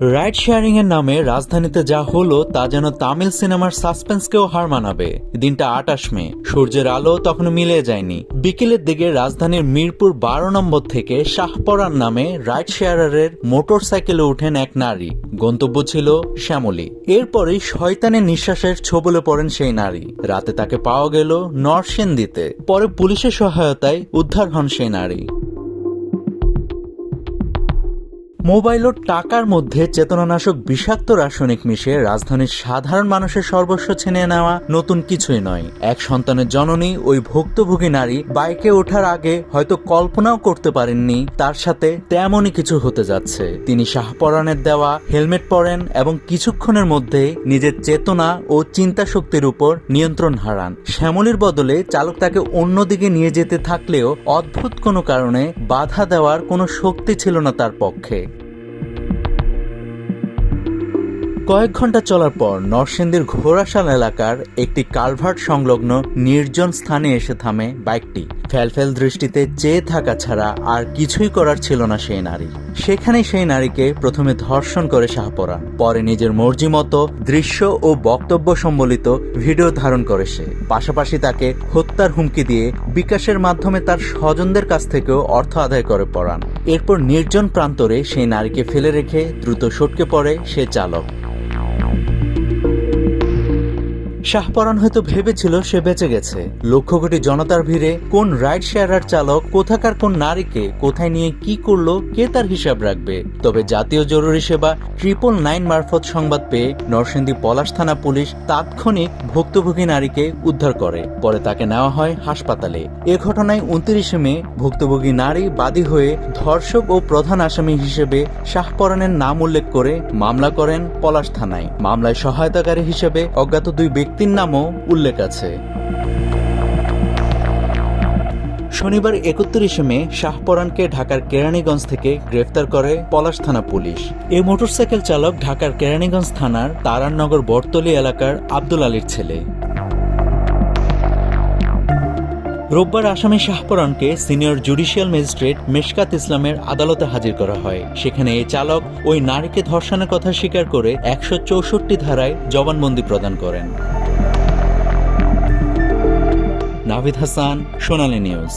Ride sharing এর নামে রাজধানীতে যা হলো, তা যেন তামিল সিনেমার সাসপেন্সকেও হার মানাবে। দিনটা আটাশ মে। সূর্যের আলো তখনও মিলে যায়নি। বিকেলের দিকে রাজধানীর মিরপুর বারো নম্বর থেকে শাহপরার নামে রাইড শেয়ারারের মোটর সাইকেলে উঠেন এক নারী। গন্তব্য ছিল শ্যামলী। এরপরই শয়তানের নিঃশ্বাসের ছোবলে পড়েন সেই নারী। রাতে তাকে পাওয়া গেল নরসেন্দিতে পরে পুলিশের সহায়তায় উদ্ধার হন সেই নারী। মোবাইল ও টাকার মধ্যে চেতনানাশক বিষাক্ত রাসায়নিক মিশে রাজধানীর সাধারণ মানুষের সর্বস্ব ছিনিয়ে নেওয়া নতুন কিছুই নয়। এক সন্তানের জননী, ওই ভুক্তভোগী নারী বাইকে ওঠার আগে হয়তো কল্পনাও করতে পারেননি, তার সাথে তেমনই কিছু হতে যাচ্ছে। তিনি শাহপরানের দেওয়া হেলমেট পরেন এবং কিছুক্ষণের মধ্যে নিজের চেতনা ও চিন্তা শক্তির উপর নিয়ন্ত্রণ হারান। শ্যামলির বদলে চালক তাকে অন্যদিকে নিয়ে যেতে থাকলেও অদ্ভুত কোনো কারণে বাধা দেওয়ার কোনো শক্তি ছিল না তার পক্ষে। কয়েক ঘণ্টা চলার পর নরসিংদীর ঘোড়াশাল এলাকার একটি কালভার্ট সংলগ্ন নির্জন স্থানে এসে থামে বাইকটি। ফ্যালফেল দৃষ্টিতে চেয়ে থাকা ছাড়া আর কিছুই করার ছিল না সেই নারী। সেখানে সেই নারীকে প্রথমে ধর্ষণ করে শাহপরান পরে নিজের মর্জি মতো দৃশ্য ও বক্তব্য সম্বলিত ভিডিও ধারণ করে সে। পাশাপাশি তাকে হত্যার হুমকি দিয়ে বিকাশের মাধ্যমে তার স্বজনদের কাছ থেকেও অর্থ আদায় করে পড়ান এরপর নির্জন প্রান্তরে সেই নারীকে ফেলে রেখে দ্রুত সটকে পড়ে সে চালক। শাহপরান হয়তো ভেবেছিল সে বেঁচে গেছে। লক্ষ কোটি জনতার ভিড়ে কোন রাইড শেয়ারার চালক, কোথাকার কোন নারীকে, কোথায় নিয়ে কি করল, কে তার হিসাব রাখবে? তবে জাতীয় জরুরি সেবা ট্রিপল নাইন মারফত সংবাদ পেয়ে নরসিংদী পলাশ থানা পুলিশ তাৎক্ষণিক ভুক্তভোগী নারীকে উদ্ধার করে। পরে তাকে নেওয়া হয় হাসপাতালে। এ ঘটনায় উনত্রিশে মে ভুক্তভোগী নারী বাদী হয়ে ধর্ষক ও প্রধান আসামি হিসেবে শাহপরানের নাম উল্লেখ করে মামলা করেন পলাশ থানায়। মামলায় সহায়তাকারী হিসেবে অজ্ঞাত দুই ব্যক্তির নামও উল্লেখ আছে। শনিবার একত্রিশে মে শাহপরানকে ঢাকার কেরানীগঞ্জ থেকে গ্রেফতার করে পলাশ থানা পুলিশ। এই মোটরসাইকেল চালক ঢাকার কেরানীগঞ্জ থানার তারাননগর বটতলী এলাকার আব্দুল আলীর ছেলে। রোববার আসামি শাহপরানকে সিনিয়র জুডিশিয়াল ম্যাজিস্ট্রেট মেশকাত ইসলামের আদালতে হাজির করা হয়। সেখানে এই চালক ওই নারীকে ধর্ষণের কথা স্বীকার করে একশো চৌষট্টি ধারায় জবানবন্দি প্রদান করেন। নাভিদ হাসান সোনালী নিউজ।